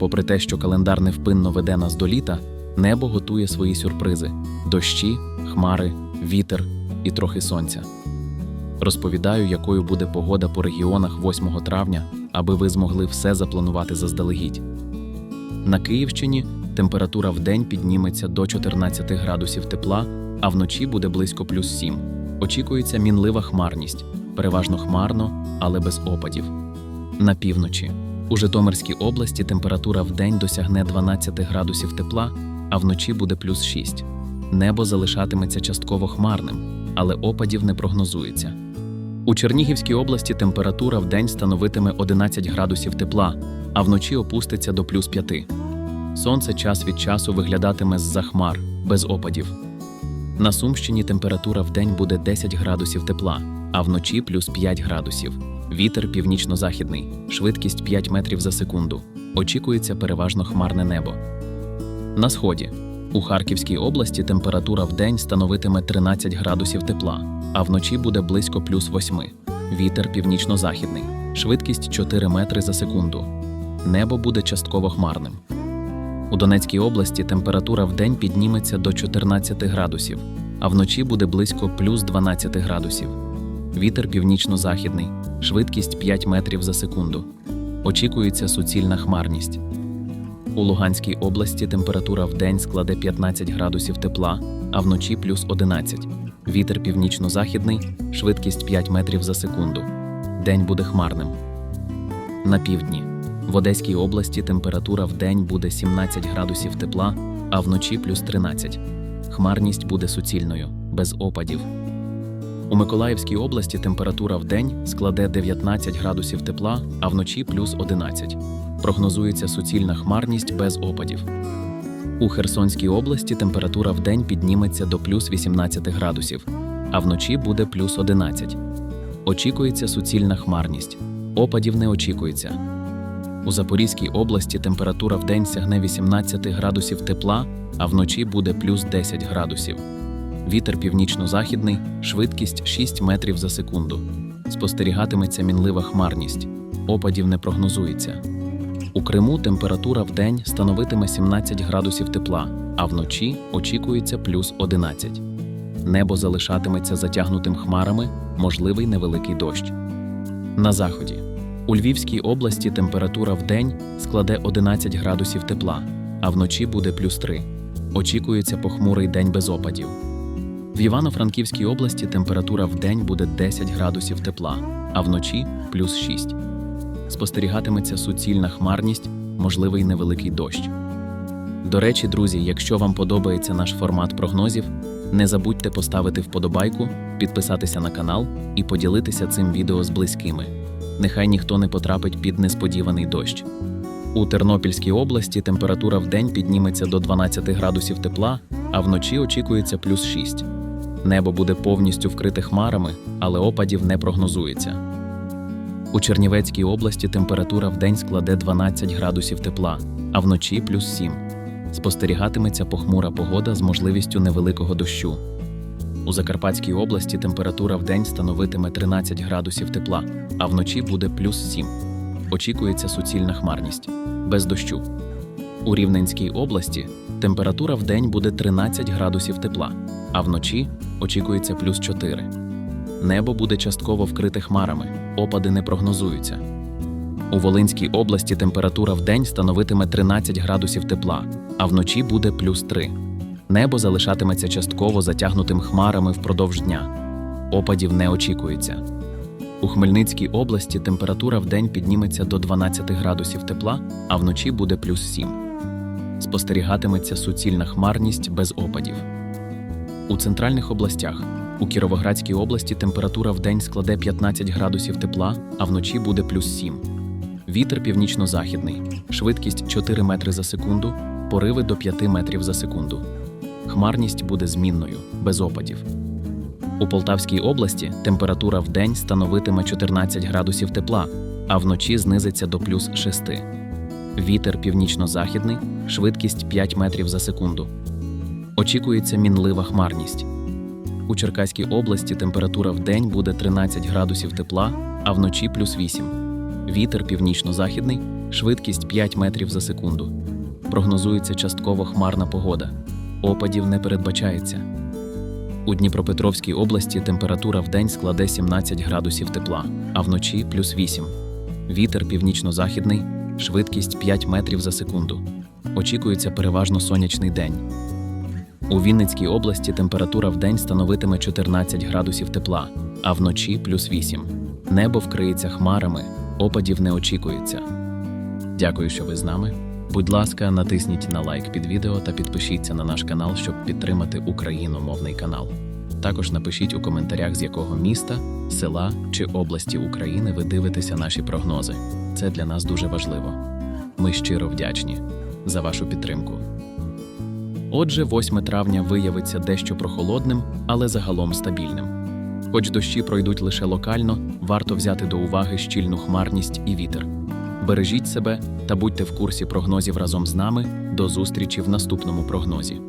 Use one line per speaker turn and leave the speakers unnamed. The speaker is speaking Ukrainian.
Попри те, що календар невпинно веде нас до літа, небо готує свої сюрпризи: дощі, хмари, вітер і трохи сонця. Розповідаю, якою буде погода по регіонах 8 травня, аби ви змогли все запланувати заздалегідь. На Київщині температура вдень підніметься до 14 градусів тепла, а вночі буде близько плюс 7. Очікується мінлива хмарність, переважно хмарно, але без опадів. На півночі у Житомирській області температура вдень досягне 12 градусів тепла, а вночі буде плюс 6. Небо залишатиметься частково хмарним, але опадів не прогнозується. У Чернігівській області температура вдень становитиме 11 градусів тепла, а вночі опуститься до плюс 5. Сонце час від часу виглядатиме з-за хмар, без опадів. На Сумщині температура вдень буде 10 градусів тепла, а вночі плюс 5 градусів. Вітер північно-західний, швидкість 5 метрів за секунду. Очікується переважно хмарне небо. На сході у Харківській області температура вдень становитиме 13 градусів тепла, а вночі буде близько плюс 8. Вітер північно-західний, швидкість 4 метри за секунду. Небо буде частково хмарним. У Донецькій області температура вдень підніметься до 14 градусів, а вночі буде близько плюс 12 градусів. Вітер північно-західний, швидкість 5 метрів за секунду. Очікується суцільна хмарність. У Луганській області температура вдень складе 15 градусів тепла, а вночі плюс 11. Вітер північно-західний, швидкість 5 метрів за секунду. День буде хмарним. На півдні. В Одеській області температура вдень буде 17 градусів тепла, а вночі плюс 13. Хмарність буде суцільною, без опадів. У Миколаївській області температура вдень складе 19 градусів тепла, а вночі плюс 11. Прогнозується суцільна хмарність без опадів. У Херсонській області температура вдень підніметься до плюс 18 градусів, а вночі буде плюс 11. Очікується суцільна хмарність. Опадів не очікується. У Запорізькій області температура вдень сягне 18 градусів тепла, а вночі буде плюс 10 градусів. Вітер північно-західний, швидкість 6 метрів за секунду. Спостерігатиметься мінлива хмарність. Опадів не прогнозується. У Криму температура вдень становитиме 17 градусів тепла, а вночі очікується плюс 11. Небо залишатиметься затягнутим хмарами, можливий невеликий дощ. На заході. У Львівській області температура вдень складе 11 градусів тепла, а вночі буде плюс 3. Очікується похмурий день без опадів. В Івано-Франківській області температура вдень буде 10 градусів тепла, а вночі плюс 6. Спостерігатиметься суцільна хмарність, можливий невеликий дощ. До речі, друзі, якщо вам подобається наш формат прогнозів, не забудьте поставити вподобайку, підписатися на канал і поділитися цим відео з близькими. Нехай ніхто не потрапить під несподіваний дощ. У Тернопільській області температура вдень підніметься до 12 градусів тепла, а вночі очікується плюс 6. Небо буде повністю вкрите хмарами, але опадів не прогнозується. У Чернівецькій області температура вдень складе 12 градусів тепла, а вночі плюс 7. Спостерігатиметься похмура погода з можливістю невеликого дощу. У Закарпатській області температура вдень становитиме 13 градусів тепла, а вночі буде плюс 7. Очікується суцільна хмарність, без дощу. У Рівненській області температура вдень буде 13 градусів тепла, а вночі очікується плюс 4. Небо буде частково вкрите хмарами, опади не прогнозуються. У Волинській області температура вдень становитиме 13 градусів тепла, а вночі буде плюс 3. Небо залишатиметься частково затягнутим хмарами впродовж дня. Опадів не очікується. У Хмельницькій області температура вдень підніметься до 12 градусів тепла, а вночі буде плюс 7. Спостерігатиметься суцільна хмарність без опадів. У центральних областях у Кіровоградській області температура вдень складе 15 градусів тепла, а вночі буде плюс 7. Вітер північно-західний, швидкість 4 метри за секунду, пориви до 5 метрів за секунду. Хмарність буде змінною, без опадів. У Полтавській області температура вдень становитиме 14 градусів тепла, а вночі знизиться до плюс 6. Вітер північно-західний, швидкість 5 метрів за секунду. Очікується мінлива хмарність. У Черкаській області температура вдень буде 13 градусів тепла, а вночі плюс 8. Вітер північно-західний, швидкість 5 метрів за секунду. Прогнозується частково хмарна погода. Опадів не передбачається. У Дніпропетровській області температура вдень складе 17 градусів тепла, а вночі плюс 8. Вітер північно-західний, швидкість 5 метрів за секунду. Очікується переважно сонячний день. У Вінницькій області температура вдень становитиме 14 градусів тепла, а вночі плюс 8. Небо вкриється хмарами, опадів не очікується. Дякую, що ви з нами. Будь ласка, натисніть на лайк під відео та підпишіться на наш канал, щоб підтримати україномовний канал. Також напишіть у коментарях, з якого міста, села чи області України ви дивитеся наші прогнози. Це для нас дуже важливо. Ми щиро вдячні за вашу підтримку. Отже, 8 травня виявиться дещо прохолодним, але загалом стабільним. Хоч дощі пройдуть лише локально, варто взяти до уваги щільну хмарність і вітер. Бережіть себе та будьте в курсі прогнозів разом з нами. До зустрічі в наступному прогнозі.